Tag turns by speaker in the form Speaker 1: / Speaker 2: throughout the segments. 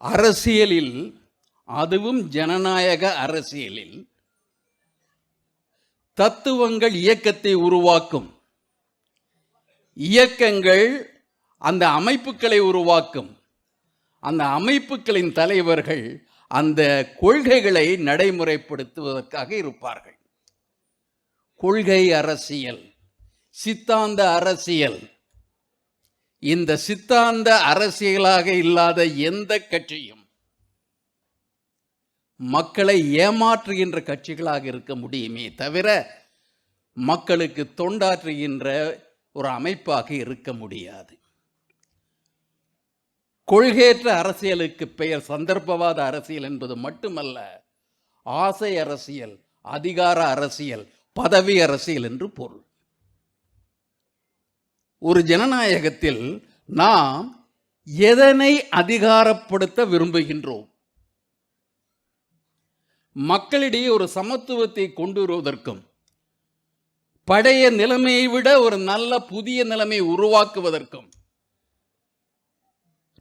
Speaker 1: அரசியலில் அதுவும் ஜனநாயக அரசியலில் தத்துவங்கள் இயக்கத்தை உருவாக்கும். இயக்கங்கள் அந்த அமைப்புகளை உருவாக்கும். அந்த அமைப்புகளின் தலைவர்கள் அந்த கொள்கைகளை நடைமுறைப்படுத்துவதற்காக இருப்பார்கள். கொள்கை அரசியல் சித்தாந்த அரசியல் இந்த சித்தாந்த அரசியலாக இல்லாத எந்த கட்சியும் மக்களை ஏமாற்றுகின்ற கட்சிகளாக இருக்க முடியுமே தவிர மக்களுக்கு தொண்டாற்றுகின்ற ஒரு அமைப்பாக இருக்க முடியாது. கொள்கையற்ற அரசியலுக்கு பெயர் சந்தர்ப்பவாத அரசியல் என்பது மட்டுமல்ல ஆசை அரசியல் அதிகார அரசியல் பதவி அரசியல் என்று பொருள். ஒரு ஜனநாயகத்தில் நாம் எதனை அதிகாரப்படுத்த விரும்புகின்றோம்? மக்களிடையே ஒரு சமத்துவத்தை கொண்டு வருவதற்கும் பழைய நிலைமையை விட ஒரு நல்ல புதிய நிலைமை உருவாக்குவதற்கும்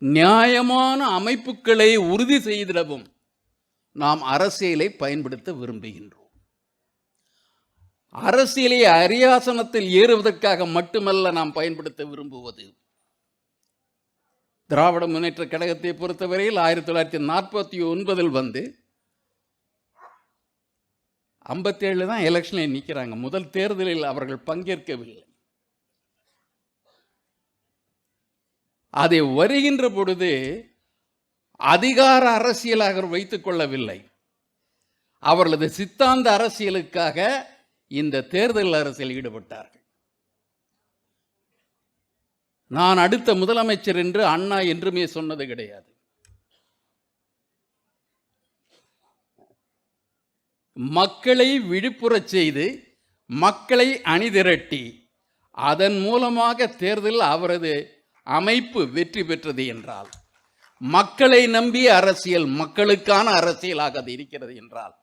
Speaker 1: நியாயமான அமைப்புகளை உறுதி செய்திடவும் நாம் அரசியலை பயன்படுத்த விரும்புகின்றோம். அரசியலை அரியாசனத்தில் ஏறுவதற்காக மட்டுமல்ல நாம் பயன்படுத்த விரும்புவது. திராவிட முன்னேற்ற கழகத்தை பொறுத்தவரையில் ஆயிரத்தி தொள்ளாயிரத்தி நாற்பத்தி ஒன்பதில் வந்து ஐம்பத்தேழு தான் எலெக்ஷனில் நிற்கிறாங்க முதல் தேர்தலில் அவர்கள் பங்கேற்கவில்லை. அதை வருகின்ற பொழுது அதிகார அரசியலாக வைத்துக் கொள்ளவில்லை. அவர்களது சித்தாந்த அரசியலுக்காக இந்த தேர்தல் அரசில் ஈடுபட்டார்கள். நான் அடுத்த முதலமைச்சர் என்று அண்ணா என்றுமே சொன்னது கிடையாது. மக்களை விழிப்புறச் செய்து மக்களை அணிதிரட்டி அதன் மூலமாக தேர்தல் அவரது அமைப்பு வெற்றி பெற்றது என்றால் மக்களை நம்பிய அரசியல் மக்களுக்கான அரசியலாக அது இருக்கிறது என்றால்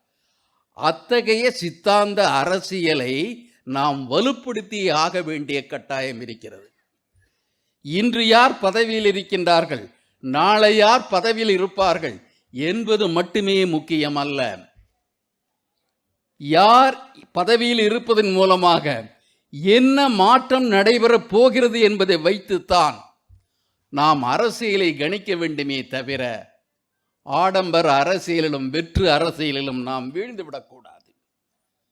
Speaker 1: அத்தகைய சித்தாந்த அரசியலை நாம் வலுப்படுத்தி ஆக வேண்டிய கட்டாயம் இருக்கிறது. இன்று யார் பதவியில் இருக்கின்றார்கள்? நாளை யார் பதவியில் இருப்பார்கள்? என்பது மட்டுமே முக்கியம் அல்ல யார் பதவியில் இருப்பதன் மூலமாக என்ன மாற்றம் நடைபெறப் போகிறது என்பதை வைத்துத்தான் நாம் அரசியலை கணிக்க வேண்டுமே தவிர ஆடம்பர அரசியலிலும் வெற்று அரசியலிலும் நாம் வீழ்ந்துவிடக்கூடாது